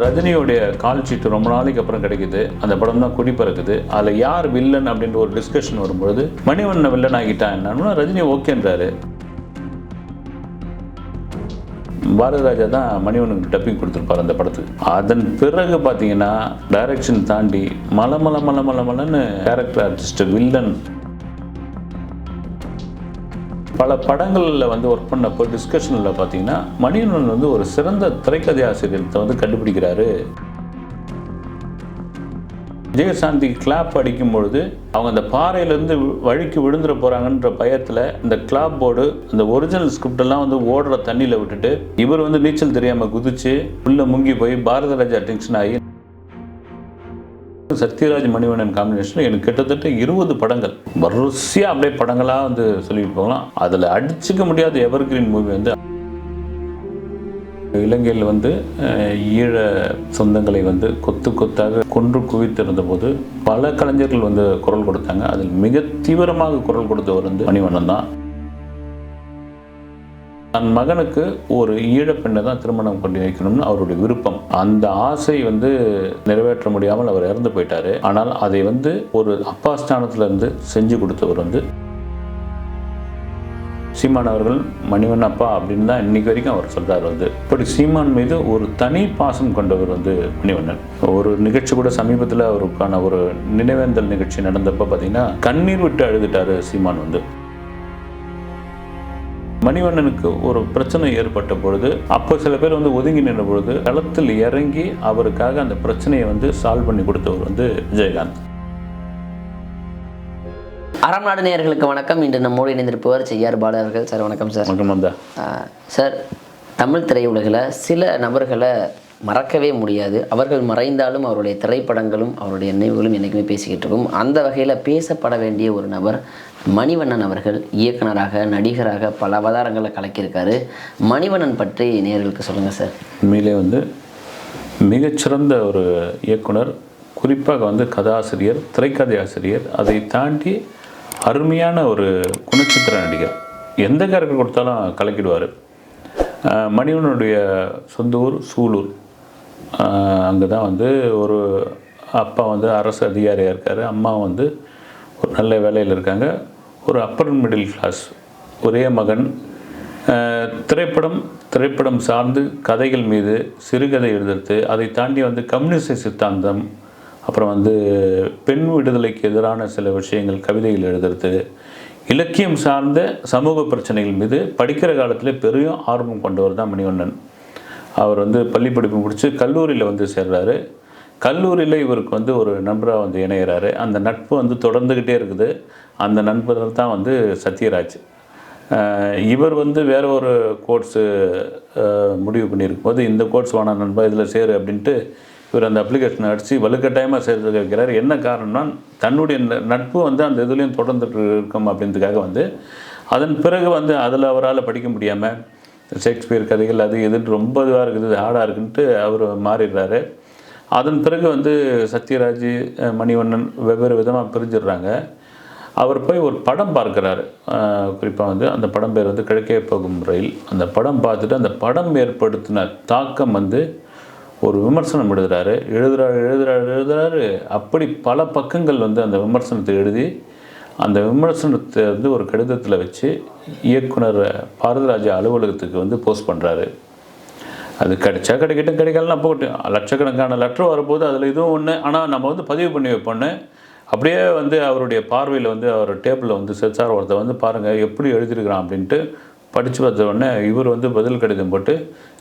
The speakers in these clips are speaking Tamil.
ரஜினியோடைய கால் சீட்டு ரொம்ப நாளைக்கு அப்புறம் கிடைக்குது. அந்த படம் தான் குடி அதில் யார் வில்லன் அப்படின்ற ஒரு டிஸ்கஷன் வரும்பொழுது மணிவண்ணன் வில்லன் ஆகிட்டான் என்னன்னா ரஜினி ஓகேன்றாரு பாரதிராஜா தான் மணிவனுக்கு டப்பிங் கொடுத்துருப்பார் அந்த படத்துக்கு. அதன் பிறகு பார்த்தீங்கன்னா டைரக்ஷன் தாண்டி மலை மல மல மலை மலன்னு கேரக்டர் ஆர்டிஸ்ட் வில்லன் பல படங்களில் வந்து ஒர்க் பண்ணப்போ டிஸ்கஷனில் பார்த்தீங்கன்னா மணிவண்ணன் வந்து ஒரு சிறந்த திரைக்கதை ஆசிரியத்தை வந்து கண்டுபிடிக்கிறாரு. விஜயசாந்தி கிளாப் அடிக்கும் பொழுது அவங்க அந்த பாறையிலேருந்து வழுக்கி விழுந்துட போகிறாங்கன்ற பயத்தில் இந்த கிளாப் போர்டு அந்த ஒரிஜினல் ஸ்கிரிப்டெல்லாம் வந்து ஓடுற தண்ணியில் விட்டுட்டு இவர் வந்து நீச்சல் தெரியாமல் குதிச்சு உள்ளே முங்கி போய் பாரத ராஜா டென்ஷன் ஆகி சத்யராஜ் மணிவண்ணன் காம்பினேஷன் எனக்கு கிட்டத்தட்ட இருபது படங்கள். வரிசையாக அப்படியே படங்களாக வந்து சொல்லிட்டு போகலாம். அதில் அடிச்சுக்க முடியாத எவர்கிரீன் மூவி வந்து இலங்கையில் வந்து ஈழ சொந்தங்களை வந்து கொத்து கொத்தாக கொன்று குவித்திருந்த போது பல கலைஞர்கள் வந்து குரல் கொடுத்தாங்க. அதில் மிக தீவிரமாக குரல் கொடுத்தவர் வந்து மணிவண்ணன் தான். தன் மகனுக்கு ஒரு ஈழப்பெண்ணை தான் திருமணம் பண்ணி வைக்கணும்னு அவருடைய விருப்பம். அந்த ஆசை வந்து நிறைவேற்ற முடியாமல் அவர் இறந்து போயிட்டாரு. ஆனால் அதை வந்து ஒரு அப்பா ஸ்தானத்துல இருந்து செஞ்சு கொடுத்தவர் வந்து சீமான் அவர்கள் மணிவண்ணன் அப்பா அப்படின்னு தான் இன்னைக்கு வரைக்கும் அவர் சொல்றார் வந்து. இப்படி சீமான் மீது ஒரு தனி பாசம் கொண்டவர் வந்து மணிவண்ணன். ஒரு நிகழ்ச்சி கூட சமீபத்தில் அவருக்கான ஒரு நினைவேந்தல் நிகழ்ச்சி நடந்தப்ப பார்த்தீங்கன்னா கண்ணீர் விட்டு அழுதுட்டாரு சீமான் வந்து. மணிவண்ணனுக்கு ஒரு பிரச்சனை ஏற்பட்ட பொழுது அப்போ சில பேர் வந்து ஒதுங்கி நின்ற பொழுது களத்தில் இறங்கி அவருக்காக அந்த பிரச்சனையை வந்து சால்வ் பண்ணி கொடுத்தவர் வந்து விஜயகாந்த். அறம் நாடு நேயர்களுக்கு வணக்கம். இன்று நம்மோடு இணைந்திருப்பவர் செய்யார் பாலு அவர்கள். சார் வணக்கம் சார். வணக்கம் சார் தமிழ் திரையுலகில் சில நபர்களை மறக்கவே முடியாது. அவர்கள் மறைந்தாலும் அவருடைய திரைப்படங்களும் அவருடைய நினைவுகளும் என்றைக்குமே பேசிக்கிட்டு இருக்கும். அந்த வகையில் பேசப்பட வேண்டிய ஒரு நபர் மணிவண்ணன் அவர்கள் இயக்குனராக நடிகராக பல அவதாரங்களை கலக்கியிருக்காரு. மணிவண்ணன் பற்றி நேர்களுக்கு சொல்லுங்கள் சார். உண்மையிலே வந்து மிகச்சிறந்த ஒரு இயக்குனர் குறிப்பாக வந்து கதாசிரியர் திரைக்கதை ஆசிரியர். அதை தாண்டி அருமையான ஒரு குணச்சித்திர நடிகர். எந்த கேரக்டர் கொடுத்தாலும் கலக்கிடுவார். மணிவனுடைய சொந்த ஊர் சூலூர். அங்கே தான் வந்து ஒரு அப்பா வந்து அரசு அதிகாரியாக இருக்கார். அம்மா வந்து ஒரு நல்ல வேலையில் இருக்காங்க. ஒரு அப்பர் மிடில் கிளாஸ் ஒரே மகன். திரைப்படம் திரைப்படம் சார்ந்து கதைகள் மீது சிறுகதை எழுதுறது அதை தாண்டி வந்து கம்யூனிஸ்ட் சித்தாந்தம் அப்புறம் வந்து பெண் விடுதலைக்கு எதிரான சில விஷயங்கள் கவிதைகள் எழுதுறது இலக்கியம் சார்ந்த சமூக பிரச்சனைகள் மீது படிக்கிற காலத்தில் பெரிய ஆர்வம் கொண்டவர் தான் மணிவண்ணன். அவர் வந்து பள்ளி படிப்பு முடித்து கல்லூரியில் வந்து சேர்றாரு. கல்லூரியில் இவருக்கு வந்து ஒரு நண்பராக வந்து இணையிறாரு. அந்த நட்பு வந்து தொடர்ந்துக்கிட்டே இருக்குது. அந்த நண்பர்கள் தான் வந்து சத்யராஜ். இவர் வந்து வேற ஒரு கோர்ஸு முடிவு பண்ணியிருக்கும் போது இந்த கோர்ஸ் வேணாம் நண்பா இதில் சேரு அப்படின்ட்டு இவர் அந்த அப்ளிகேஷனை அடித்து வலுக்கட்டாயமாக சேர்த்து வைக்கிறார். என்ன காரணம்னா தன்னுடைய ந- நட்பு வந்து அந்த இதுலேயும் தொடர்ந்துட்டு இருக்கும் அப்படின்றதுக்காக வந்து அதன் பிறகு வந்து அதில் அவரால் படிக்க முடியாமல் ஷேக்ஸ்பியர் கதைகள் அது இதுன்னு ரொம்ப இதுவாக இருக்குது ஆடாக ஹார்டாக இருக்குன்ட்டு அவர் மாறிடுறாரு. அதன் பிறகு வந்து சத்யராஜ் மணிவண்ணன் வெவ்வேறு விதமாக பிரிஞ்சிடுறாங்க. அவர் போய் ஒரு படம் பார்க்குறாரு. குறிப்பாக வந்து அந்த படம் பேர் வந்து கிழக்கே போகும் ரயில். அந்த படம் பார்த்துட்டு அந்த படம் ஏற்படுத்தின தாக்கம் வந்து ஒரு விமர்சனம் எழுதுகிறாரு எழுதுறாரு எழுதுறாரு எழுதுறாரு. அப்படி பல பக்கங்கள் வந்து அந்த விமர்சனத்தை எழுதி அந்த விமர்சனத்தை வந்து ஒரு கடிதத்தில் வச்சு இயக்குனர் பாரதிராஜா அலுவலகத்துக்கு வந்து போஸ்ட் பண்ணுறாரு அது கிடைச்சா கிடைக்கட்டும் கிடைக்கலன்னா போட்டு லட்சக்கணக்கான லெட்டர் வரும்போது அதில் இதுவும் ஒன்று ஆனால் நம்ம வந்து பதிவு பண்ணி வைப்போன்னு அப்படியே வந்து அவருடைய பார்வையில் வந்து அவர் டேபிளில் வந்து செச்சார் ஒருத்தர் வந்து பாருங்கள் எப்படி எழுதியிருக்கிறான் அப்படின்ட்டு படித்து பார்த்த உடனே இவர் வந்து பதில் கடிதம் போட்டு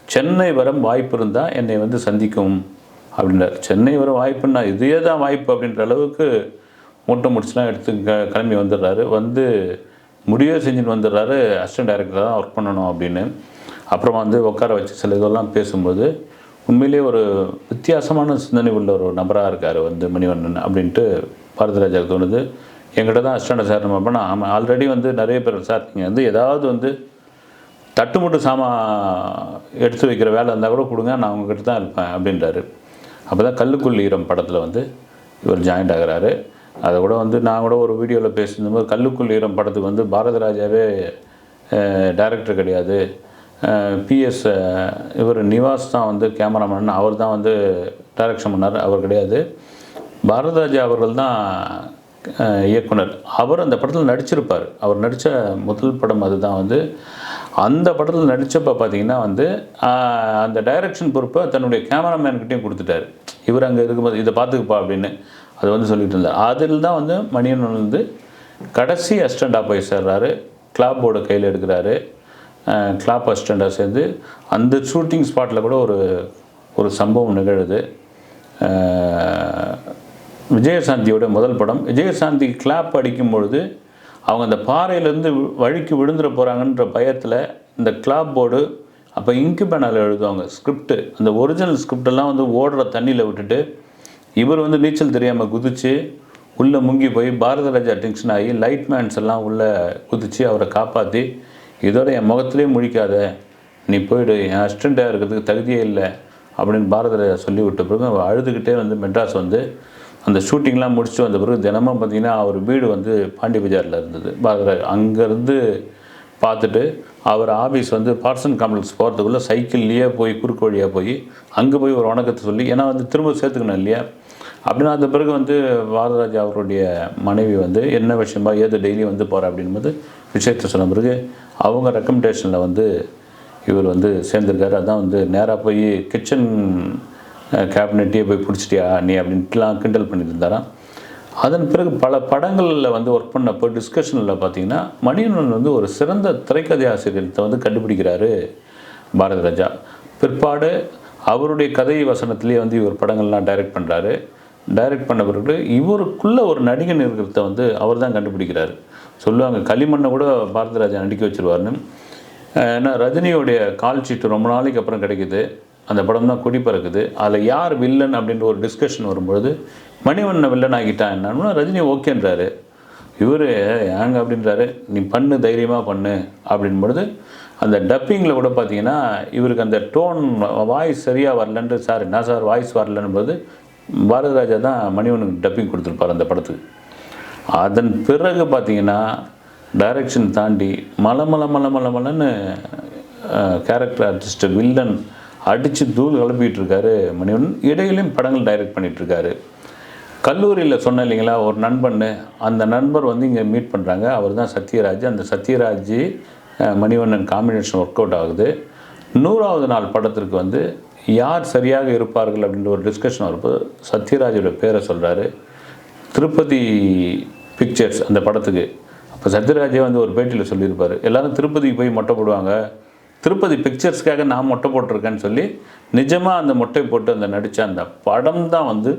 சென்னை வர வாய்ப்பு இருந்தால் என்னை வந்து சந்திக்கும் அப்படின்றார் சென்னை வர வாய்ப்புன்னா இதே தான் வாய்ப்பு அப்படின்ற அளவுக்கு மூட்டை முடிச்சுலாம் எடுத்து க- கிளம்பி வந்துடுறாரு. வந்து முடிவே செஞ்சுட்டு வந்துடுறாரு. அசிஸ்டன்ட் டைரக்டராக தான் ஒர்க் பண்ணணும் அப்படின்னு. அப்புறமா வந்து உட்கார வச்சு சில இதெல்லாம் பேசும்போது உண்மையிலேயே ஒரு வித்தியாசமான சிந்தனை உள்ள ஒரு நபராக இருக்கார் வந்து மணிவண்ணன் அப்படின்ட்டு பாரதிராஜாவுக்கு தோணுது. என்கிட்ட தான் அஸ்டாண்ட சார் நம்ம பண்ணால் ஆமாம் ஆல்ரெடி வந்து நிறைய பேர் சார் நீங்கள் வந்து ஏதாவது வந்து தட்டுமுட்டு சாமான் எடுத்து வைக்கிற வேலை இருந்தால் கூட கொடுங்க நான் உங்ககிட்ட தான் இருப்பேன் அப்படின்றாரு. அப்போ தான் கல்லுக்குள் ஈரம் படத்தில் வந்து இவர் ஜாயின்ட் ஆகுறாரு. அதை கூட வந்து நான் கூட ஒரு வீடியோவில் பேசியிருந்தபோது கல்லுக்குள் ஈரம் படத்துக்கு வந்து பாரதிராஜாவே டைரக்டர் கிடையாது. பிஎஸ் இவர் நிவாஸ் தான் வந்து கேமராமேன். அவர் தான் வந்து டைரக்ஷன் பண்ணார். அவர் கிடையாது. பாரதராஜா அவர்கள் தான் இயக்குனர். அவர் அந்த படத்தில் நடிச்சிருப்பார். அவர் நடித்த முதல் படம் அதுதான் வந்து. அந்த படத்தில் நடித்தப்போ பார்த்தீங்கன்னா வந்து அந்த டைரக்ஷன் பொறுப்பை தன்னுடைய கேமராமேன்கிட்டையும் கொடுத்துட்டார். இவர் அங்கே இருக்கும்போது இதை பார்த்துக்குப்பா அப்படின்னு அது வந்து சொல்லிட்டு இருந்தார். அதில் தான் வந்து மணியன் வந்து கடைசி அஸ்டண்டாக போய் சேர்றாரு. கிளாப் போர்டை கையில் எடுக்கிறாரு. கிளாப் அசிஸ்டண்ட்டாக சேர்ந்து அந்த ஷூட்டிங் ஸ்பாட்டில் கூட ஒரு ஒரு சம்பவம் நிகழுது. விஜயசாந்தியோட முதல் படம். விஜயசாந்தி கிளாப் அடிக்கும் பொழுது அவங்க அந்த பாறையிலேருந்து வழிக்கு விழுந்துட போகிறாங்கன்ற பயத்தில் இந்த கிளாப் போர்டு அப்போ இங்கு பேனால் எழுதுவாங்க ஸ்கிரிப்டு அந்த ஒரிஜினல் ஸ்கிரிப்டெல்லாம் வந்து ஓடுற தண்ணியில் விட்டுட்டு இவர் வந்து நீச்சல் தெரியாமல் குதித்து உள்ளே முங்கி போய் பாரத ராஜா டென்ஷன் ஆகி லைட் மேன்ஸ் எல்லாம் உள்ளே குதித்து அவரை காப்பாற்றி இதோட என் முகத்திலே முழிக்காத. நீ போயிடு என் அசிஸ்டண்ட்டாக இருக்கிறதுக்கு தகுதியே இல்லை அப்படின்னு பாரதராஜா சொல்லி விட்ட பிறகு அவர் அழுதுகிட்டே வந்து மெட்ராஸ் வந்து அந்த ஷூட்டிங்லாம் முடிச்சுட்டு வந்த பிறகு தினமும் பார்த்தீங்கன்னா அவர் வீடு வந்து பாண்டி பஜாரில் இருந்தது. பாரதராஜா அங்கேருந்து பார்த்துட்டு அவர் ஆஃபீஸ் வந்து பார்சன் காம்ப்ளெக்ஸ் போகிறதுக்குள்ளே சைக்கிள்லேயே போய் குறுக்கு வழியாக போய் அங்கே போய் ஒரு வணக்கத்தை சொல்லி ஏன்னா வந்து திரும்ப சேர்த்துக்கணும் இல்லையா? அப்படின்னா அந்த பிறகு வந்து பாரதராஜா அவருடைய மனைவி வந்து என்ன விஷயமா ஏது டெய்லி வந்து போகிற அப்படின்போது விஷயத்தை சொன்ன பிறகு அவங்க ரெக்கமெண்டேஷனில் வந்து இவர் வந்து சேர்ந்திருக்காரு. அதான் வந்து நேராக போய் கிச்சன் கேபினெட்டையே போய் பிடிச்சிட்டியா நீ? அப்படின்ட்டுலாம் கிண்டல் பண்ணிட்டு இருந்தாராம் அதன் பிறகு பல படங்களில் வந்து ஒர்க் பண்ணப்போ டிஸ்கஷனில் பார்த்தீங்கன்னா மணியனன் வந்து ஒரு சிறந்த திரைக்கதை ஆசிரியத்தை வந்து கண்டுபிடிக்கிறாரு பாரதிராஜா. பிற்பாடு அவருடைய கதை வசனத்திலேயே வந்து இவர் படங்கள்லாம் டைரக்ட் பண்ணுறாரு டைரக்ட் பண்ண பிறகு இவருக்குள்ளே ஒரு நடிகன் இருக்கிறத வந்து அவர் தான் கண்டுபிடிக்கிறாரு. சொல்லுவாங்க களிமண்ணை கூட பாரதிராஜா நடிக்க வச்சிருவாருன்னு. ஏன்னா ரஜினியோடைய கால் சீட்டு ரொம்ப நாளைக்கு அப்புறம் கிடைக்குது. அந்த படம் தான் குடி அதில் யார் வில்லன் அப்படின்ற ஒரு டிஸ்கஷன் வரும்பொழுது மணிவண்ணன் வில்லன் ஆகிட்டான் என்னன்னா ரஜினி ஓகேன்றாரு. இவர் ஏங்க அப்படின்றாரு நீ பண்ணு தைரியமாக பண்ணு. அப்படின்பொழுது அந்த டப்பிங்கில் கூட பார்த்தீங்கன்னா இவருக்கு அந்த டோன் வாய்ஸ் சரியாக வரலன்ட்டு சார் என்ன சார் வாய்ஸ் வரலன்னும்போது பாரதிராஜா தான் மணிவனுக்கு டப்பிங் கொடுத்துருப்பார் அந்த படத்துக்கு. அதன் பிறகு பார்த்தீங்கன்னா டைரக்ஷன் தாண்டி மலை மலை மலை மலை மலைன்னு கேரக்டர் ஆர்டிஸ்ட் வில்லன் அடித்து தூள் கிளப்பிட்டு இருக்காரு மணிவண்ணன். இடையிலையும் படங்கள் டைரக்ட் பண்ணிகிட்ருக்காரு கல்லூரியில் சொன்னேன் இல்லைங்களா ஒரு நண்பன் அந்த நண்பர் வந்து இங்கே மீட் பண்ணுறாங்க அவர் தான் சத்யராஜ். அந்த Sathyaraj Manivannan combination work out ஆகுது. நூறாவது நாள் படத்திற்கு வந்து யார் சரியாக இருப்பார்கள் அப்படின்ற ஒரு டிஸ்கஷன் வரும்போது சத்யராஜோட பேரை சொல்கிறாரு திருப்பதி பிக்சர்ஸ் அந்த படத்துக்கு. அப்போ சத்யராஜே வந்து ஒரு பேட்டியில் சொல்லியிருப்பார். எல்லாரும் திருப்பதிக்கு போய் மொட்டை போடுவாங்க. திருப்பதி பிக்சர்ஸ்க்காக நான் மொட்டை போட்டிருக்கேன்னு சொல்லி நிஜமாக அந்த மொட்டை போட்டு அந்த நடித்த அந்த படம் தான் வந்து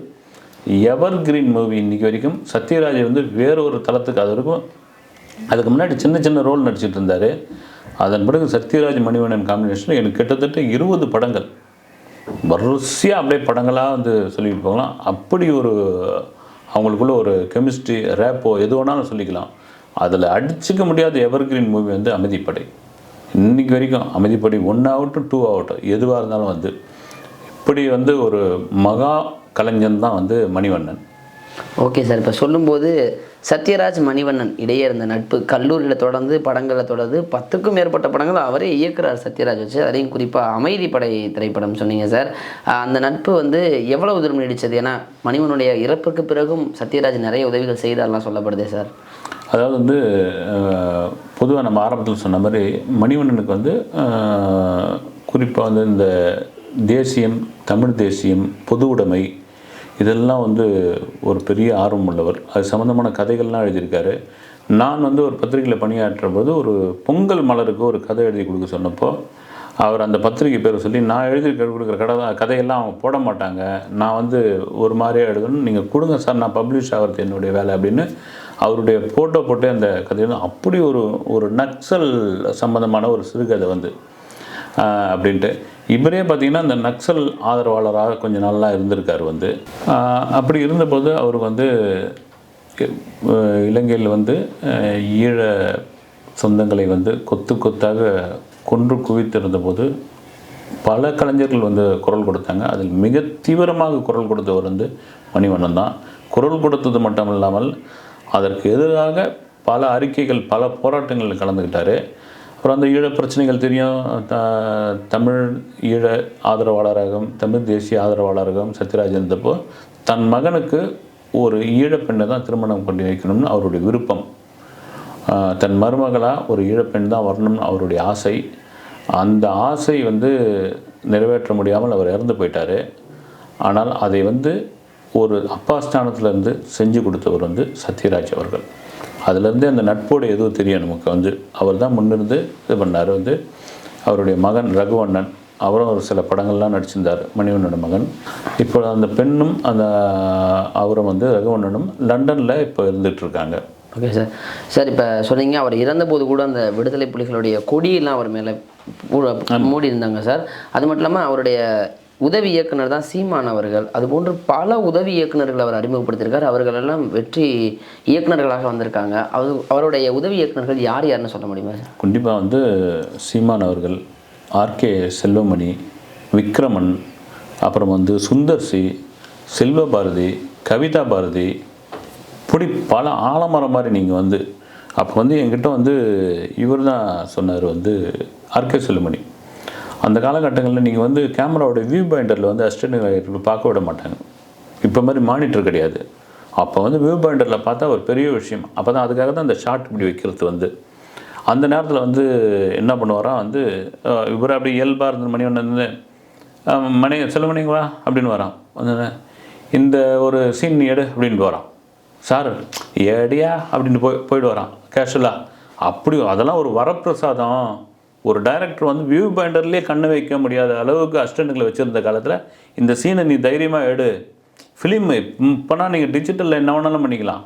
எவர் கிரீன் மூவி இன்னைக்கு வரைக்கும். சத்யராஜ் வந்து வேறொரு தளத்துக்கு அது வரைக்கும் அதுக்கு முன்னாடி சின்ன சின்ன ரோல் நடிச்சிட்டு இருந்தார். அதன் பிறகு சத்யராஜ் மணிவண்ணன் காம்பினேஷனில் எனக்கு கிட்டத்தட்ட இருபது படங்கள் வரிசையாக அப்படியே படங்களாக வந்து சொல்லிட்டு போகலாம். அப்படி ஒரு அவங்களுக்குள்ள ஒரு கெமிஸ்ட்ரி ரேப்போ எது வேணாலும் சொல்லிக்கலாம். அதில் அடிச்சுக்க முடியாத எவர்கிரீன் மூவி வந்து அமைதிப்படை. இன்றைக்கி வரைக்கும் அமைதிப்படை ஒன் ஆகட்டும் டூ ஆகட்டும் எதுவாக இருந்தாலும் வந்து. இப்படி வந்து ஒரு மகா கலைஞன் தான் வந்து மணிவண்ணன். ஓகே சார் இப்போ சொல்லும்போது சத்யராஜ் மணிவண்ணன் இடையே இருந்த நட்பு கல்லூரியில் தொடர்ந்து படங்களில் தொடர்ந்து பத்துக்கும் மேற்பட்ட படங்கள் அவரே இயக்குறார் சத்யராஜ் வச்சு. அதையும் குறிப்பாக அமைதி படை திரைப்படம் சொன்னீங்க சார். அந்த நட்பு வந்து எவ்வளவு தூரம் நீடிச்சது? ஏன்னா மணிவனுடைய இறப்புக்கு பிறகும் சத்யராஜ் நிறைய உதவிகள் செய்தார்லாம் சொல்லப்படுதே சார். அதாவது வந்து பொதுவாக நம்ம ஆரம்பத்தில் சொன்ன மாதிரி மணிவண்ணனுக்கு வந்து குறிப்பாக வந்து இந்த தேசியம் தமிழ் தேசியம் பொது உடைமை இதெல்லாம் வந்து ஒரு பெரிய ஆர்வம் உள்ளவர். அது சம்மந்தமான கதைகள்லாம் எழுதியிருக்காரு. நான் வந்து ஒரு பத்திரிகையில் பணியாற்றும் போது ஒரு பொங்கல் மலருக்கு ஒரு கதை எழுதி கொடுக்க சொன்னப்போ அவர் அந்த பத்திரிகை பேரை சொல்லி நான் எழுதி கொடுக்குற கடை கதையெல்லாம் அவங்க போட மாட்டாங்க. நான் வந்து ஒரு மாதிரியாக எழுதணும். நீங்கள் கொடுங்க சார் நான் பப்ளிஷ் ஆகிறது என்னுடைய வேலை அப்படின்னு அவருடைய ஃபோட்டோ போட்டு அந்த கதையில் அப்படி ஒரு ஒரு நக்சல் சம்மந்தமான ஒரு சிறுகதை வந்து அப்படின்ட்டு. இவரே பார்த்தீங்கன்னா அந்த நக்சல் ஆதரவாளராக கொஞ்ச நாளாக இருந்திருக்கார் வந்து. அப்படி இருந்தபோது அவர் வந்து இலங்கையில் வந்து ஈழ சொந்தங்களை வந்து கொத்து கொத்தாக கொன்று குவித்திருந்தபோது பல கலைஞர்கள் வந்து குரல் கொடுத்தாங்க. அதில் மிக தீவிரமாக குரல் கொடுத்தவர் வந்து மணிவண்ணன் தான். குரல் கொடுத்தது மட்டும் இல்லாமல் அதற்கு எதிராக பல அறிக்கைகள் பல போராட்டங்களில் கலந்துக்கிட்டார் அப்புறம் அந்த ஈழ பிரச்சனைகள் தெரியும். த- தமிழ் ஈழ ஆதரவாளராகவும் தமிழ் தேசிய ஆதரவாளராகவும் சத்யராஜ் இருந்தப்போ தன் மகனுக்கு ஒரு ஈழப்பெண்ணை தான் திருமணம் பண்ணி வைக்கணும்னு அவருடைய விருப்பம். தன் மருமகளாக ஒரு ஈழப்பெண் தான் வரணும்னு அவருடைய ஆசை. அந்த ஆசை வந்து நிறைவேற்ற முடியாமல் அவர் இறந்து போயிட்டார். ஆனால் அதை வந்து ஒரு அப்பா ஸ்தானத்துலேருந்து செஞ்சு கொடுத்தவர் வந்து சத்யராஜ் அவர்கள். அதுலேருந்து அந்த நட்போடு எதுவும் தெரியும் நமக்கு. வந்து அவர் தான் முன்னிருந்து இது பண்ணார். வந்து அவருடைய மகன் ரகுவண்ணன் அவரும் ஒரு சில படங்கள்லாம் நடிச்சிருந்தார் மணிவண்ணனோட மகன். இப்போ அந்த பெண்ணும் அந்த அவரும் வந்து ரகுவண்ணனும் லண்டனில் இப்போ இருந்துட்டு இருக்காங்க ஓகே சார். சார் இப்போ சொன்னீங்க அவர் இறந்தபோது கூட அந்த விடுதலை புலிகளுடைய கொடியெல்லாம் அவர் மேலே மூடி இருந்தாங்க சார். அது மட்டும் இல்லாமல் அவருடைய உதவி இயக்குனர் தான் சீமான் அவர்கள். அதுபோன்று பல உதவி இயக்குனர்கள் அவர் அறிமுகப்படுத்தியிருக்கார். அவர்கள் எல்லாம் வெற்றி இயக்குனர்களாக வந்திருக்காங்க. அவர் அவருடைய உதவி இயக்குனர்கள் யார் யாருன்னு சொல்ல முடியுமா சார்? கண்டிப்பாக வந்து சீமான் அவர்கள் ஆர்கே செல்வமணி விக்ரமன் அப்புறம் வந்து சுந்தர்சி செல்வ பாரதி கவிதா பாரதி இப்படி பல ஆலமரம் மாதிரி நீங்கள் வந்து அப்போ வந்து என்கிட்ட வந்து இவர் தான் சொன்னார் வந்து ஆர்கே செல்வமணி. அந்த காலகட்டங்களில் நீங்கள் வந்து கேமராவோட வியூ பாயிண்டரில் வந்து அசிஸ்டன்ட் பார்க்க விட மாட்டாங்க. இப்போ மாதிரி மானிட்டர் கிடையாது. அப்போ வந்து வியூ பாயிண்டரில் பார்த்தா ஒரு பெரிய விஷயம். அப்போ தான் அதுக்காக தான் அந்த ஷார்ட் இப்படி வைக்கிறது வந்து. அந்த நேரத்தில் வந்து என்ன பண்ணுவாராம் வந்து இவர் அப்படி இயல்பாக இருந்த மணி ஒன்று இருந்து மணி மணி செல்வமணிங்க வா அப்படின்னு வரான். வந்து இந்த ஒரு சீன் எடு அப்படின்ட்டு வரான். சார் ஏடியா? அப்படின்னு போய் போயிட்டு வரான் கேஷுவலாக அப்படி அதெல்லாம் ஒரு வரப்பிரசாதம். ஒரு டைரக்டர் வந்து வியூ பாயிண்டர்லேயே கண்ணு வைக்க முடியாத அளவுக்கு அசிஸ்டண்ட்டுகளை வச்சுருந்த காலத்தில் இந்த சீனை நீ தைரியமாக எடு. ஃபிலிம் இப்போனா நீங்கள் டிஜிட்டலில் என்ன வேணாலும் பண்ணிக்கலாம்.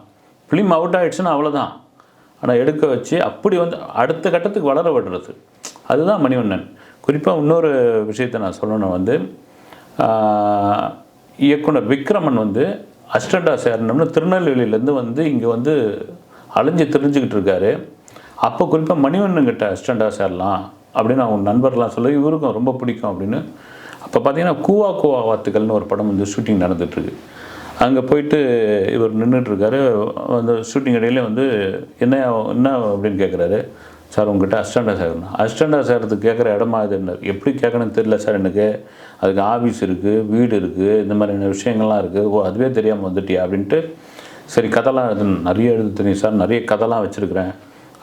ஃபிலிம் அவுட் ஆகிடுச்சுன்னா அவ்வளோதான் ஆனால் எடுக்க வச்சு அப்படி வந்து அடுத்த கட்டத்துக்கு வளர விடுறது. அதுதான் மணிவண்ணன். குறிப்பாக இன்னொரு விஷயத்தை நான் சொல்லணும் வந்து இயக்குனர் விக்ரமன் வந்து அஸ்டண்டா சேரணும்னு திருநெல்வேலியிலேருந்து வந்து இங்கே வந்து அலைஞ்சு தெரிஞ்சுக்கிட்டு இருக்காரு. அப்போ குறிப்பாக மணிவண்ணன்கிட்ட அஸ்டண்டா சேரலாம் அப்படின்னு அவங்க நண்பர்லாம் சொல்ல இவருக்கும் ரொம்ப பிடிக்கும் அப்படின்னு. அப்போ பார்த்தீங்கன்னா கூவா கூவா வாத்துக்கள்னு ஒரு படம் வந்து ஷூட்டிங் நடந்துட்டுருக்கு. அங்கே போயிட்டு இவர் நின்றுட்டுருக்காரு அந்த ஷூட்டிங் இடையில வந்து என்ன என்ன அப்படின்னு கேட்குறாரு சார் உங்ககிட்ட அஸ்டாண்டாக சேரணும். அஸ்டாண்டா சேரத்துக்கு கேட்குற இடமா இது என்ன? எப்படி கேட்கணும்னு தெரியல சார் எனக்கு. அதுக்கு ஆஃபீஸ் இருக்குது வீடு இருக்குது இந்த மாதிரியான விஷயங்கள்லாம் இருக்குது ஓ அதுவே தெரியாமல் வந்துட்டியா? அப்படின்ட்டு சரி கதைலாம் எழுதணும் நிறைய எழுத தெரியும் சார். நிறைய கதைலாம் வச்சுருக்கிறேன்.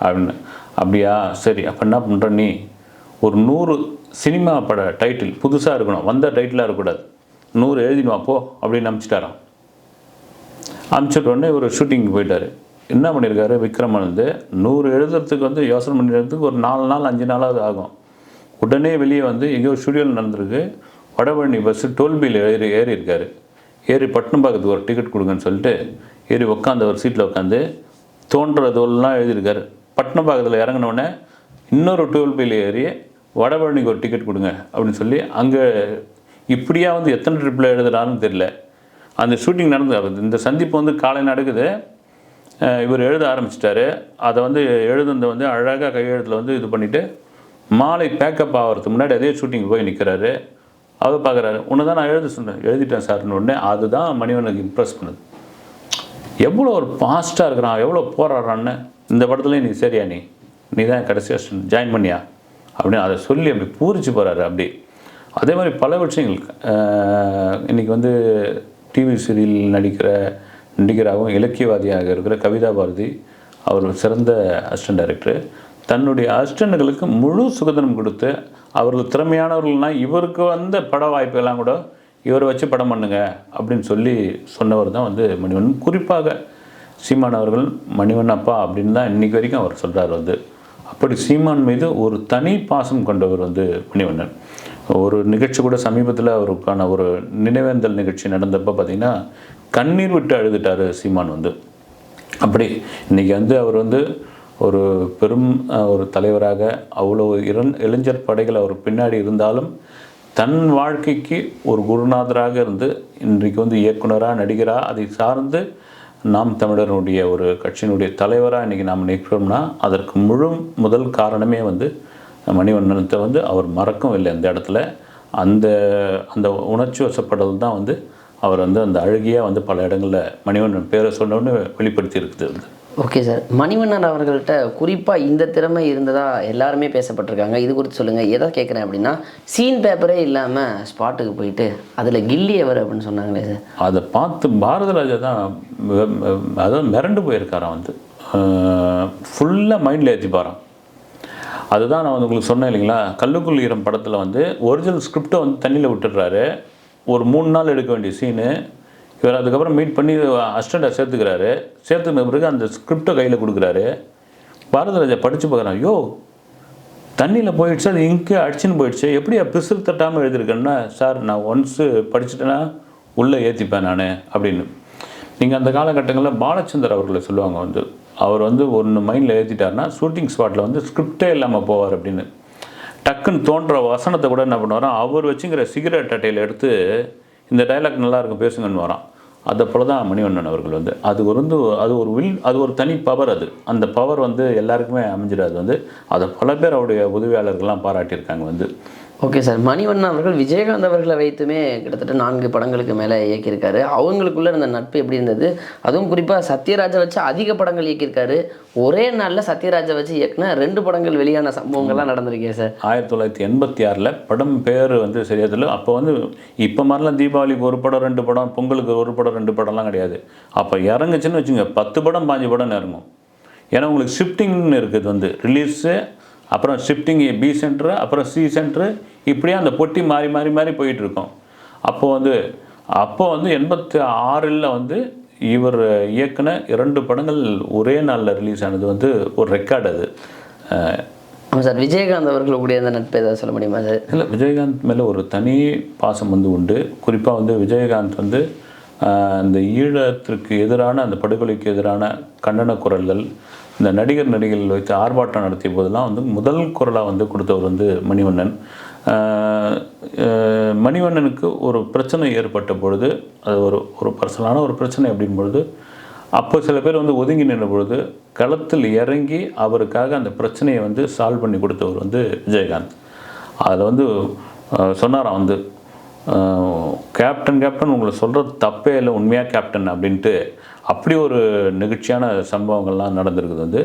அப்படின்னு. அப்படியா? சரி அப்போ என்ன பண்ணுற நீ? ஒரு நூறு சினிமா பட டைட்டில் புதுசாக இருக்கணும். வந்த டைட்டிலாக இருக்கக்கூடாது. நூறு எழுதிடுவா போ அப்படின்னு அனுப்பிச்சிட்டாராம் அமுச்சிட்ட உடனே ஒரு ஷூட்டிங்க்கு போயிட்டார். என்ன பண்ணியிருக்காரு விக்ரம் வந்து நூறு எழுதுறதுக்கு வந்து யோசனை பண்ணிடுறதுக்கு ஒரு நாலு நாள் அஞ்சு நாளாவது ஆகும். உடனே வெளியே வந்து எங்கேயோ ஸ்டுடியோவில் நடந்திருக்கு. வடபழனி பஸ்ஸு டோல்பியில் ஏறி ஏறி இருக்கார் ஏறி பட்டினப்பாக்கத்துக்கு ஒரு டிக்கெட் கொடுங்கன்னு சொல்லிட்டு ஏறி உட்காந்து ஒரு சீட்டில் உட்காந்து தோன்றதெல்லாம் எழுதியிருக்காரு. பட்டினப்பாக்கத்தில் பாகத்தில் இறங்கினோடனே இன்னொரு டோல்பியில் ஏறி வடபழனிக்கு ஒரு டிக்கெட் கொடுங்க அப்படின்னு சொல்லி அங்கே இப்படியா வந்து எத்தனை ட்ரிப்பில் எழுதுறாருன்னு தெரியல. அந்த ஷூட்டிங் நடந்து இந்த சந்திப்பு வந்து காலை நடக்குது. இவர் எழுத ஆரம்பிச்சிட்டாரு. அதை வந்து எழுதுனதை வந்து அழகாக கையெழுத்தில் வந்து இது பண்ணிவிட்டு மாலை பேக்கப் ஆகிறதுக்கு முன்னாடி அதே ஷூட்டிங் போய் நிற்கிறாரு அவர் பார்க்குறாரு உன்னை தான் நான் எழுத சொன்னேன். எழுதிட்டேன் சார்னு உடனே அதுதான் மணிவனுக்கு இம்ப்ரெஸ் பண்ணுது. எவ்வளோ ஒரு ஃபாஸ்ட்டாக இருக்கிறான். எவ்வளோ போராடுறான்னு. இந்த படத்துலேயும் நீ சரியா நீ நீ தான் கடைசி ஜாயின் பண்ணியா? அப்படின்னு அதை சொல்லி அப்படி பூரிச்சு போகிறாரு அப்படி. அதே மாதிரி பல விஷயங்கள். இன்றைக்கி இன்னைக்கு வந்து டிவி சீரியல் நடிக்கிற நடிகராகவும் இலக்கியவாதியாக இருக்கிற கவிதா பாரதி அவர் சிறந்த அசிஸ்டன்ட் டைரக்டர் தன்னுடைய அசிஸ்டண்ட்டுகளுக்கு முழு சுதந்திரம் கொடுத்து அவர்கள் திறமையானவர்கள்னால் இவருக்கு வந்த பட வாய்ப்பெல்லாம் கூட இவரை வச்சு படம் பண்ணுங்க அப்படின்னு சொல்லி சொன்னவர் தான் வந்து மணிவண்ணன். குறிப்பாக சீமான் அவர்கள் மணிவன் அப்பா அப்படின்னு தான் இன்றைக்கி வரைக்கும் அவர் சொல்கிறார் வந்து. அப்படி சீமான் மீது ஒரு தனி பாசம் கொண்டவர் வந்து மணிவண்ணன். ஒரு நிகழ்ச்சி கூட சமீபத்தில் அவருக்கான ஒரு நினைவேந்தல் நிகழ்ச்சி நடந்தப்போ பார்த்திங்கன்னா கண்ணீர் விட்டு அழுதுட்டார் சீமான் வந்து. அப்படி இன்றைக்கி வந்து அவர் வந்து ஒரு பெரும் ஒரு தலைவராக அவ்வளோ இளம் இளைஞர் படைகள் அவர் பின்னாடி இருந்தாலும் தன் வாழ்க்கைக்கு ஒரு குருநாதராக இருந்து இன்றைக்கு வந்து இயக்குனராக நடிகராக அதை சார்ந்து நாம் தமிழருடைய ஒரு கட்சியினுடைய தலைவராக இன்றைக்கி நாம் நிற்கிறோம்னா அதற்கு முழு முதல் காரணமே வந்து மணிவண்ணனத்தை வந்து அவர் மறக்கவும் இல்லை அந்த இடத்துல. அந்த அந்த உணர்ச்சி வசப்படுறது தான் வந்து அவர் வந்து அந்த அழுகியாக வந்து பல இடங்களில் மணிவண்ணன் பேரை சொன்னோன்னு வெளிப்படுத்தி இருக்குது வந்து ஓகே சார். மணிவண்ணன் அவர்கள்ட்ட குறிப்பாக இந்த திறமை இருந்ததாக எல்லாருமே பேசப்பட்டிருக்காங்க. இது குறித்து சொல்லுங்கள் எதை கேட்குறேன் அப்படின்னா சீன் பேப்பரே இல்லாமல் ஸ்பாட்டுக்கு போயிட்டு அதில் கில்லி எவர் அப்படின்னு சொன்னாங்களே சார். அதை பார்த்து பாரதராஜா தான் அதான் மிரண்டு போயிருக்காராம் வந்து. ஃபுல்லாக மைண்டில் ஏற்றிப்பாராம் அதுதான் நான் வந்து உங்களுக்கு சொன்னேன் இல்லைங்களா? கல்லுக்குள் ஈரம் படத்தில் வந்து ஒரிஜினல் ஸ்கிரிப்டை வந்து தண்ணியில் விட்டுடுறாரு. ஒரு மூணு நாள் எடுக்க வேண்டிய சீனு இவர் அதுக்கப்புறம் மீட் பண்ணி அஸ்டண்டாக சேர்த்துக்கிறாரு. சேர்த்துன பிறகு அந்த ஸ்கிரிப்டை கையில் கொடுக்குறாரு. பாரதராஜா படித்து பார்க்குறான் ஐயோ தண்ணியில் போயிடுச்சு? அது இங்கே அடிச்சுன்னு போயிடுச்சு? எப்படி பிசில் தட்டாமல் எழுதியிருக்கேன்னா சார் நான் ஒன்ஸு படிச்சுட்டேன்னா உள்ளே ஏற்றிப்பேன் நான் அப்படின்னு. நீங்கள் அந்த காலகட்டங்களில் பாலச்சந்தர் அவர்களை சொல்லுவாங்க வந்து. அவர் வந்து ஒன்று மைண்டில் ஏற்றிட்டாருன்னா ஷூட்டிங் ஸ்பாட்டில் வந்து ஸ்கிரிப்டே இல்லாமல் போவார் அப்படின்னு. டக்குன்னு தோன்ற வசனத்தை கூட என்ன பண்ணுவாராம் அவர் வச்சுங்கிற சிகரெட் அட்டையில் எடுத்து இந்த டைலாக் நல்லா இருக்கும் பேசுங்கன்னு வரான். அதை போல தான் மணிவண்ணன் அவர்கள் வந்து அது வந்து அது ஒரு வில் அது ஒரு தனி பவர் அது. அந்த பவர் வந்து எல்லாருக்குமே அமைஞ்சிடாது வந்து. அதை பல பேர் அவருடைய உதவியாளர்கள்லாம் பாராட்டியிருக்காங்க வந்து. Okay sir. மணிவண்ணன் அவர்கள் விஜயகாந்த் அவர்களை வைத்துமே கிட்டத்தட்ட நான்கு படங்களுக்கு மேலே இயக்கியிருக்காரு. அவங்களுக்குள்ள இருந்த நட்பு எப்படி இருந்தது? அதுவும் குறிப்பாக சத்யராஜை வச்சு அதிக படங்கள் இயக்கியிருக்காரு. ஒரே நாளில் சத்யராஜை வச்சு இயக்குன ரெண்டு படங்கள் வெளியான சம்பவங்கள்லாம் நடந்திருக்கே சார். ஆயிரத்தி தொள்ளாயிரத்தி எண்பத்தி ஆறில் படம் பேர் வந்து சரியா தெரியல. அப்போ வந்து இப்போ மாதிரிலாம் தீபாவளிக்கு ஒரு படம் ரெண்டு படம் பொங்கலுக்கு ஒரு படம் ரெண்டு படம்லாம் கிடையாது. அப்போ இறங்குச்சுன்னு வச்சுங்க பத்து படம் பாஞ்சு படம் இறங்கும் ஏன்னா உங்களுக்கு ஷிஃப்டிங்னு இருக்குது வந்து. ரிலீஸு அப்புறம் ஷிஃப்டிங் பி சென்டரு அப்புறம் சி சென்டரு இப்படியே அந்த பொட்டி மாறி மாறி மாறி போயிட்டு இருக்கும் அப்போ வந்து அப்போ வந்து எண்பத்தி ஆறில் வந்து இவர் இயக்குன இரண்டு படங்கள் ஒரே நாளில் ரிலீஸ் ஆனது வந்து ஒரு ரெக்கார்டு அது. ஆமாம் சார் விஜயகாந்த் அவர்களுடைய அந்த நட்பு ஏதாவது சொல்ல முடியுமா சார்? இல்லை விஜயகாந்த் மேலே ஒரு தனி பாசம் வந்து உண்டு. குறிப்பாக வந்து விஜயகாந்த் வந்து இந்த ஈழத்திற்கு எதிரான அந்த படுகொலைக்கு எதிரான கண்டன குரல்கள் இந்த நடிகர் நடிகைகள் வைத்து ஆர்ப்பாட்டம் நடத்திய போதெல்லாம் வந்து முதல் குரலாக வந்து கொடுத்தவர் வந்து மணிவண்ணன். மணிவண்ணனுக்கு ஒரு பிரச்சனை ஏற்பட்ட பொழுது அது ஒரு ஒரு பர்சனலான ஒரு பிரச்சனை அப்படின் பொழுது அப்போ சில பேர் வந்து ஒதுங்கி நின்ற பொழுது களத்தில் இறங்கி அவருக்காக அந்த பிரச்சனையை வந்து சால்வ் பண்ணி கொடுத்தவர் வந்து விஜயகாந்த் அதில் வந்து சொன்னாராம் வந்து கேப்டன் கேப்டன் உங்களை சொல்கிறது தப்பே இல்லை உண்மையாக கேப்டன் அப்படின்ட்டு அப்படி ஒரு நெகிழ்ச்சியான சம்பவங்கள்லாம் நடந்திருக்குது வந்து.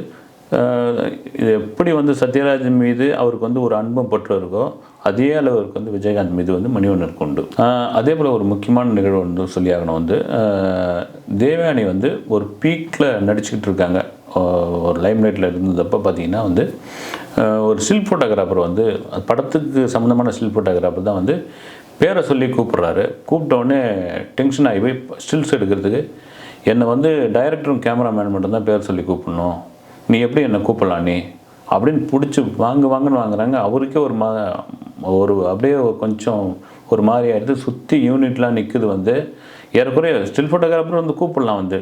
இது எப்படி வந்து சத்யராஜன் மீது அவருக்கு வந்து ஒரு அன்பம் பற்று இருக்கோ அதே அளவுக்கு வந்து விஜயகாந்த் மீது வந்து மணிவண்ணருக்கு உண்டு. அதே போல் ஒரு முக்கியமான நிகழ்வு வந்து சொல்லியாகணும் வந்து. தேவயானி வந்து ஒரு பீக்கில் நடிச்சுக்கிட்டு இருக்காங்க. ஒரு ஒரு லைம்லைட்டில் இருந்ததப்போ பார்த்தீங்கன்னா வந்து ஒரு ஸ்டில் ஃபோட்டோகிராஃபர் வந்து படத்துக்கு சம்மந்தமான ஸ்டில் ஃபோட்டோகிராஃபர் தான் வந்து பேரை சொல்லி கூப்பிட்றாரு. கூப்பிட்டோடனே டென்ஷன் ஆகி போய் ஸ்டில்ஸ் எடுக்கிறதுக்கு என்னை வந்து டைரக்டரும் கேமராமேன் மட்டும்தான் பேர் சொல்லி கூப்பிடணும். நீ எப்படி என்னை கூப்பிடலாம் நீ? அப்படின்னு பிடிச்சி வாங்க வாங்கன்னு வாங்குறாங்க. அவருக்கே ஒரு மா ஒரு அப்படியே கொஞ்சம் ஒரு மாதிரி ஆகிடுது சுற்றி யூனிட்லாம் நிற்குது வந்து. ஏறக்குறைய ஸ்டில் ஃபோட்டோகிராஃபர் வந்து கூப்பிடலாம் வந்து.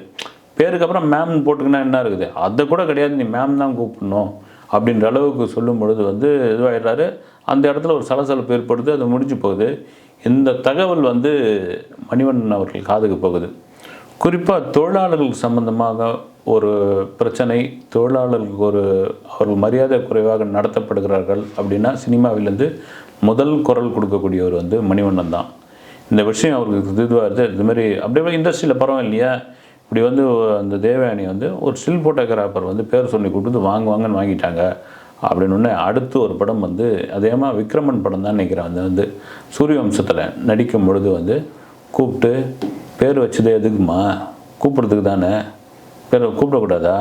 பேருக்கு அப்புறம் மேம் போட்டுக்கினா என்ன இருக்குது? அதை கூட கிடையாது. நீ மேம் தான் கூப்பிடணும். அப்படின்ற அளவுக்கு சொல்லும் பொழுது வந்து இதுவாகிடுறாரு அந்த இடத்துல ஒரு சலசலப்பு ஏற்படுது. அது முடிஞ்சு போகுது. இந்த தகவல் வந்து மணிவண்ணன் அவர்கள் காதுக்கு போகுது. குறிப்பாக தொழிலாளர்கள் சம்பந்தமாக ஒரு பிரச்சனை தொழிலாளர்களுக்கு ஒரு அவர்கள் மரியாதை குறைவாக நடத்தப்படுகிறார்கள் அப்படின்னா சினிமாவிலேருந்து முதல் குரல் கொடுக்கக்கூடியவர் வந்து மணிவண்ணன் தான். இந்த விஷயம் அவருக்கு இதுவாக இருக்குது இது மாதிரி அப்படியே இண்டஸ்ட்ரியில் பரவாயில்லையா இப்படி வந்து அந்த தேவயானி வந்து ஒரு ஸ்டில் ஃபோட்டோகிராஃபர் வந்து பேர் சொல்லி கொடுத்து வாங்குவாங்கன்னு வாங்கிட்டாங்க. அப்படின்னு அடுத்து ஒரு படம் வந்து அதேமா விக்ரமன் படம் தான் நினைக்கிறேன். வந்து வந்து சூரிய வம்சத்தில் நடிக்கும் பொழுது வந்து கூப்பிட்டு பேர் வச்சது எதுக்குமா? கூப்பிட்றதுக்கு தானே? பேர் கூப்பிடக்கூடாதா?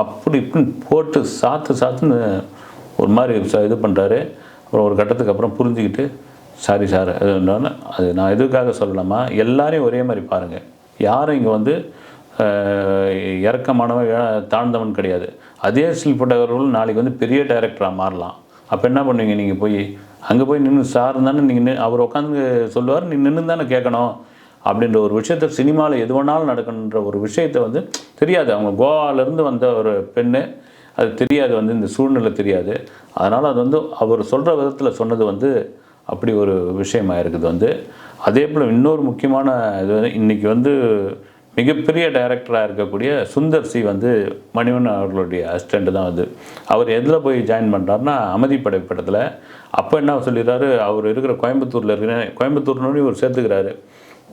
அப்படி இப்படின்னு போட்டு சாத்து சாத்துன்னு ஒரு மாதிரி இது பண்ணுறாரு அப்புறம் ஒரு கட்டத்துக்கு அப்புறம் புரிஞ்சுக்கிட்டு சாரி சார். அது நான் எதுக்காக சொல்லலாமா? எல்லாரையும் ஒரே மாதிரி பாருங்கள் யாரும் இங்கே வந்து இறக்கமானவன் தாழ்ந்தவன் கிடையாது. அதே ஸ்டில் நாளைக்கு வந்து பெரிய டைரக்டராக மாறலாம். அப்போ என்ன பண்ணுவீங்க நீங்கள் போய்? அங்கே போய் நின்று சார் தானே நீங்கள் அவர் உட்காந்து சொல்லுவார் நீ நின்று தானே கேட்கணும். அப்படின்ற ஒரு விஷயத்த சினிமாவில் எது வேணாலும் நடக்கணுன்ற ஒரு விஷயத்த வந்து தெரியாது. அவங்க கோவாலேருந்து வந்த ஒரு பெண்ணு அது தெரியாது வந்து இந்த சூழ்நிலை தெரியாது. அதனால் அது வந்து அவர் சொல்கிற விதத்தில் சொன்னது வந்து அப்படி ஒரு விஷயமா இருக்குது வந்து. அதே போல் இன்னொரு முக்கியமான இது வந்து இன்றைக்கி வந்து மிகப்பெரிய டைரக்டராக இருக்கக்கூடிய சுந்தர் சி வந்து மணிவன் அவர்களுடைய அசிஸ்டண்ட்டு தான் வந்து அவர் எதில் போய் ஜாயின் பண்ணுறாருன்னா அமைதிப்படை படத்தில் அப்போ என்ன சொல்லிடுறாரு அவர் இருக்கிற கோயம்புத்தூரில் இருக்கிற கோயம்புத்தூர்னு இவர் சேர்த்துக்கிறாரு.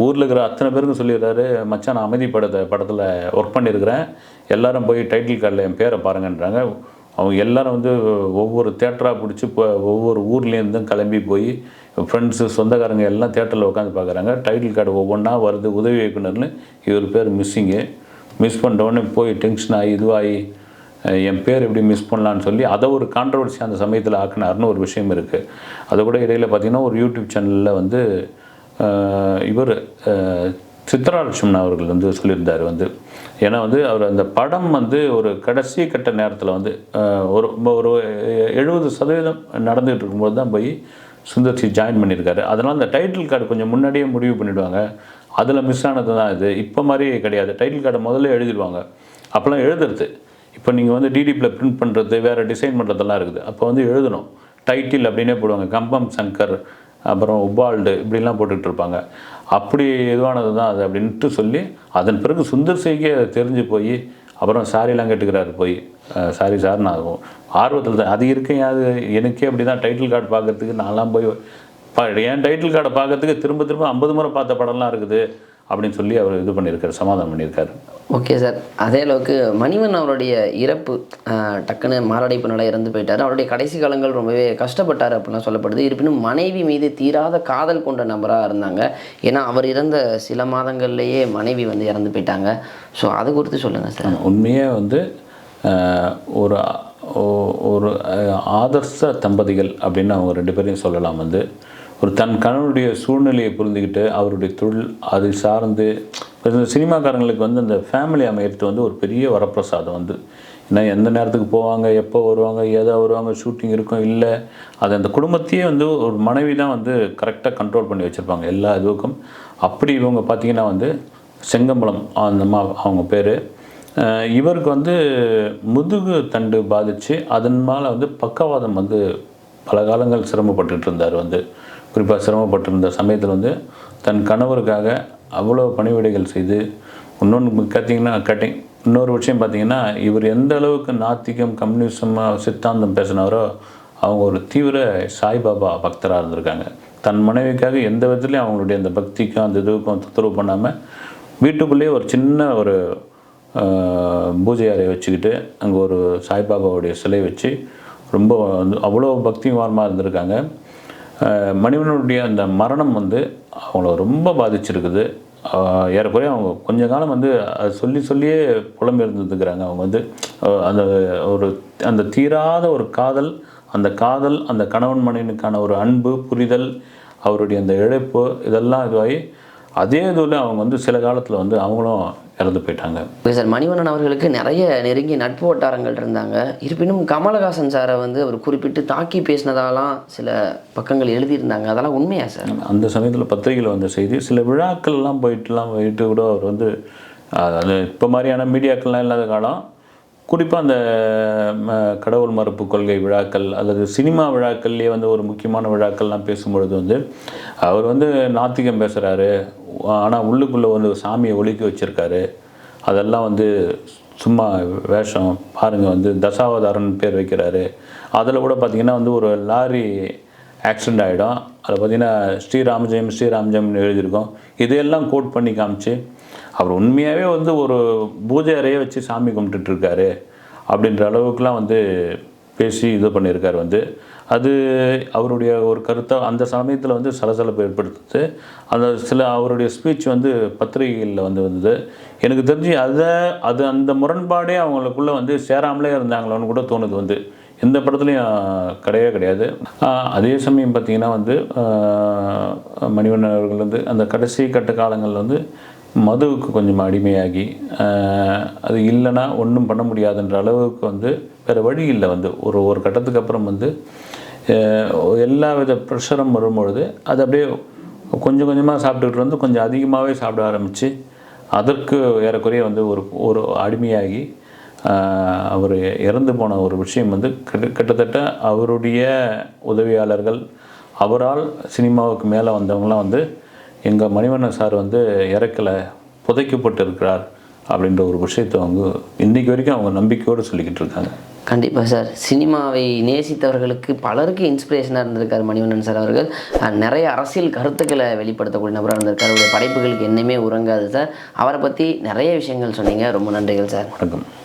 ஊரில் இருக்கிற அத்தனை பேருக்கும் சொல்லிடுறாரு மச்சான் நான் அமைதி படத்தை படத்தில் ஒர்க் பண்ணியிருக்கிறேன். எல்லாரும் போய் டைட்டில் கார்டில் என் பேரை பாருங்கன்றாங்க. அவங்க எல்லாரும் வந்து ஒவ்வொரு தேட்டராக பிடிச்சி இப்போ ஒவ்வொரு ஊர்லேருந்தும் கிளம்பி போய் ஃப்ரெண்ட்ஸு சொந்தக்காரங்க எல்லாம் தேட்டரில் உட்காந்து பார்க்குறாங்க. டைட்டில் கார்டு ஒவ்வொன்றா வருது. உதவி இயக்குனர்னு இவர் பேர் மிஸ்ஸிங்கு மிஸ் உடனே போய் டென்ஷன் ஆகி இதுவாகி என் பேர் எப்படி மிஸ் பண்ணலான்னு சொல்லி அதை ஒரு கான்ட்ரவர்சி அந்த சமயத்தில் ஆக்குனாருன்னு ஒரு விஷயம் இருக்குது அது கூட இடையில் பார்த்திங்கன்னா ஒரு யூடியூப் சேனலில் வந்து இவர் அஹ் சித்ரா லட்சுமணன் அவர்கள் வந்து சொல்லியிருந்தார் வந்து. ஏன்னா வந்து அவர் அந்த படம் வந்து ஒரு கடைசி கட்ட நேரத்தில் வந்து ஒரு ஒரு எழுபது சதவீதம் நடந்துகிட்டு இருக்கும்போது தான் போய் சுந்தர்சி ஜாயின் பண்ணியிருக்காரு. அதனால் அந்த டைட்டில் கார்டு கொஞ்சம் முன்னாடியே முடிவு பண்ணிவிடுவாங்க அதில் மிஸ் ஆனது தான் இது. இப்போ மாதிரி கிடையாது. டைட்டில் கார்டை முதல்ல எழுதிடுவாங்க. அப்போல்லாம் எழுதுறது. இப்போ நீங்கள் வந்து டிடிபியில் பிரிண்ட் பண்ணுறது வேறு டிசைன் பண்ணுறதெல்லாம் இருக்குது. அப்போ வந்து எழுதணும். டைட்டில் அப்படின்னே போடுவாங்க. கம்பம் சங்கர் அப்புறம் உபால்டு இப்படிலாம் போட்டுக்கிட்டு இருப்பாங்க. அப்படி இதுவானது தான் அது அப்படின்ட்டு சொல்லி அதன் பிறகு சுந்தர் சேகே அதை தெரிஞ்சு போய் அப்புறம் சாரிலாம் கேட்டுக்கிறாரு போய். சாரி சார் நான் ஆர்வத்தில் தான் அது இருக்கேன் அது எனக்கே அப்படி தான் டைட்டில் கார்டு பார்க்கறதுக்கு நான்லாம் போய் என் டைட்டில் கார்டை பார்க்கறதுக்கு திரும்ப திரும்ப ஐம்பது முறை பார்த்த படம்லாம் இருக்குது அப்படின்னு சொல்லி அவர் இது பண்ணியிருக்காரு சமாதானம் பண்ணியிருக்காரு. Okay sir. அதே அளவுக்கு மணிவன் அவருடைய இறப்பு டக்குன்னு மாரடைப்புனால இறந்து போயிட்டார். அவருடைய கடைசி காலங்கள் ரொம்பவே கஷ்டப்பட்டார் அப்படிலாம் சொல்லப்படுது. இருப்பினும் மனைவி மீது தீராத காதல் கொண்ட நபராக இருந்தாங்க. ஏன்னா அவர் இறந்த சில மாதங்கள்லேயே மனைவி வந்து இறந்து போயிட்டாங்க. ஸோ அது குறித்து சொல்லுங்கள் சார். உண்மையே வந்து ஒரு ஒரு ஆதர்ச தம்பதிகள் அப்படின்னு அவங்க ரெண்டு பேரையும் சொல்லலாம் வந்து. ஒரு தன் கணவனுடைய சூழ்நிலையை புரிந்துக்கிட்டு அவருடைய தொழில் அதை சார்ந்து இந்த சினிமாக்காரங்களுக்கு வந்து அந்த ஃபேமிலி அமையறது வந்து ஒரு பெரிய வரப்பிரசாதம் வந்து. ஏன்னா எந்த நேரத்துக்கு போவாங்க எப்போ வருவாங்க ஏதோ வருவாங்க ஷூட்டிங் இருக்கும் இல்லை. அது அந்த குடும்பத்தையே வந்து ஒரு மனைவி தான் வந்து கரெக்டாக கண்ட்ரோல் பண்ணி வச்சுருப்பாங்க எல்லா இதுவுக்கும். அப்படி இவங்க பார்த்தீங்கன்னா வந்து செங்கம்பலம் அந்த அம்மா அவங்க பேர். இவருக்கு வந்து முதுகு தண்டு பாதித்து அதன் மேலே வந்து பக்கவாதம் வந்து பல காலங்கள் சிரமப்பட்டுட்டு இருந்தார் வந்து. குறிப்பாக சிரமப்பட்டிருந்த சமயத்தில் வந்து தன் கணவருக்காக அவ்வளோ பணிவிடைகள் செய்து இன்னொன்று பார்த்தீங்கன்னா கட்டிங் இன்னொரு விஷயம் பார்த்தீங்கன்னா இவர் எந்த அளவுக்கு நாத்திகம் கம்யூனிசம் சித்தாந்தம் பேசினாரோ அவங்க ஒரு தீவிர சாய்பாபா பக்தராக இருந்திருக்காங்க. தன் மனைவிக்காக எந்த விதத்துலையும் அவங்களுடைய அந்த பக்திக்கும் அந்த இதுக்கும் தொந்தரவு பண்ணாமல் வீட்டுக்குள்ளேயே ஒரு சின்ன ஒரு பூஜை அறையை வச்சுக்கிட்டு அங்கே ஒரு சாய்பாபாவுடைய சிலை வச்சு ரொம்ப வந்து அவ்வளோ பக்திவாரமாக இருந்திருக்காங்க. மணிவனுடைய அந்த மரணம் வந்து அவங்கள ரொம்ப பாதிச்சிருக்குது. ஏறக்குறைய அவங்க கொஞ்ச காலம் வந்து அது சொல்லி சொல்லியே புலம்பெயர்ந்துருக்குறாங்க அவங்க வந்து அந்த ஒரு அந்த தீராத ஒரு காதல் அந்த காதல் அந்த கணவன் மனைவனுக்கான ஒரு அன்பு புரிதல் அவருடைய அந்த இழப்பு இதெல்லாம் இதுவாகி அதே இதில் அவங்க வந்து சில காலத்தில் வந்து அவங்களும் இறந்து போயிட்டாங்க. ஓகே சார் மணிவண்ணன் அவர்களுக்கு நிறைய நெருங்கிய நட்பு வட்டாரங்கள் இருந்தாங்க. இருப்பினும் கமலஹாசன் சாரை வந்து அவர் குறிப்பிட்டு தாக்கி பேசினதாலாம் சில பக்கங்கள் எழுதியிருந்தாங்க. அதெல்லாம் உண்மையா சார்? அந்த சமயத்தில் பத்திரிகையில் வந்த செய்தி சில விழாக்கள்லாம் போயிட்டுலாம் போயிட்டு கூட அவர் வந்து அஹ், அது இப்போ மாதிரியான மீடியாக்கள்லாம் இல்லாத காலம் குறிப்பாக அந்த கடவுள் மறுப்பு கொள்கை விழாக்கள் அல்லது சினிமா விழாக்கள்லேயே வந்து ஒரு முக்கியமான விழாக்கள்லாம் பேசும்பொழுது வந்து அவர் வந்து நாத்திகம் பேசுகிறாரு ஆனால் உள்ளுக்குள்ளே வந்து சாமியை ஒழுக்கி வச்சுருக்காரு. அதெல்லாம் வந்து சும்மா வேஷம். பாருங்கள் வந்து தசாவதாரன் பேர் வைக்கிறாரு. அதில் கூட பார்த்திங்கன்னா வந்து ஒரு லாரி ஆக்சிடெண்ட் ஆகிடும் அதை பார்த்தீங்கன்னா ஸ்ரீராமஜெயம் ஸ்ரீராமஜெயம்னு எழுதியிருக்கோம். இதையெல்லாம் கோட் பண்ணி காமிச்சு அவர் உண்மையாகவே வந்து ஒரு பூஜை அறையை வச்சு சாமி கும்பிட்டுட்ருக்காரு அப்படின்ற அளவுக்குலாம் வந்து பேசி இது பண்ணியிருக்காரு வந்து. அது அவருடைய ஒரு கருத்தை அந்த சமயத்தில் வந்து சலசலப்பு ஏற்படுத்துது. அந்த சில அவருடைய ஸ்பீச் வந்து பத்திரிகைகளில் வந்து வந்தது. எனக்கு தெரிஞ்சு அதை அது அந்த முரண்பாடே அவங்களுக்குள்ளே வந்து சேராமலே இருந்தாங்களோன்னு கூட தோணுது வந்து. எந்த படத்துலையும் கிடையவே கிடையாது. அதே சமயம் பார்த்திங்கன்னா வந்து மணிவண்ணன் அவர்கள் வந்து அந்த கடைசி கட்ட காலங்களில் வந்து மதுவுக்கு கொஞ்சம் அடிமையாகி அது இல்லைன்னா ஒன்றும் பண்ண முடியாதுன்ற அளவுக்கு வந்து வேறு வழி இல்லை வந்து. ஒரு ஒரு கட்டத்துக்கு அப்புறம் வந்து எல்லா வித ப்ரெஷரும் வரும்பொழுது அது அப்படியே கொஞ்சம் கொஞ்சமாக சாப்பிட்டுக்கிட்டு வந்து கொஞ்சம் அதிகமாகவே சாப்பிட ஆரம்பித்து அதற்கு ஏறக்குறைய வந்து ஒரு ஒரு அடிமையாகி அவர் இறந்து போன ஒரு விஷயம் வந்து கிட்ட கிட்டத்தட்ட அவருடைய உதவியாளர்கள் அவரால் சினிமாவுக்கு மேலே வந்தவங்களாம் வந்து எங்கள் மணிவண்ணன் சார் வந்து இறக்கலை புதைக்கப்பட்டு இருக்கிறார் அப்படின்ற ஒரு விஷயத்தை அவங்க இன்றைக்கி வரைக்கும் அவங்க நம்பிக்கையோடு சொல்லிக்கிட்டு இருக்காங்க. கண்டிப்பாக சார். சினிமாவை நேசித்தவர்களுக்கு பலருக்கு இன்ஸ்பிரேஷனாக இருந்திருக்கார் மணிவண்ணன் சார் அவர்கள். நிறைய அரசியல் கருத்துக்களை வெளிப்படுத்தக்கூடிய நபராக இருந்திருக்கார். அவருடைய படைப்புகளுக்கு என்னையுமே உறங்காது சார். அவரை பற்றி நிறைய விஷயங்கள் சொன்னீங்க. ரொம்ப நன்றிகள் சார். வணக்கம்.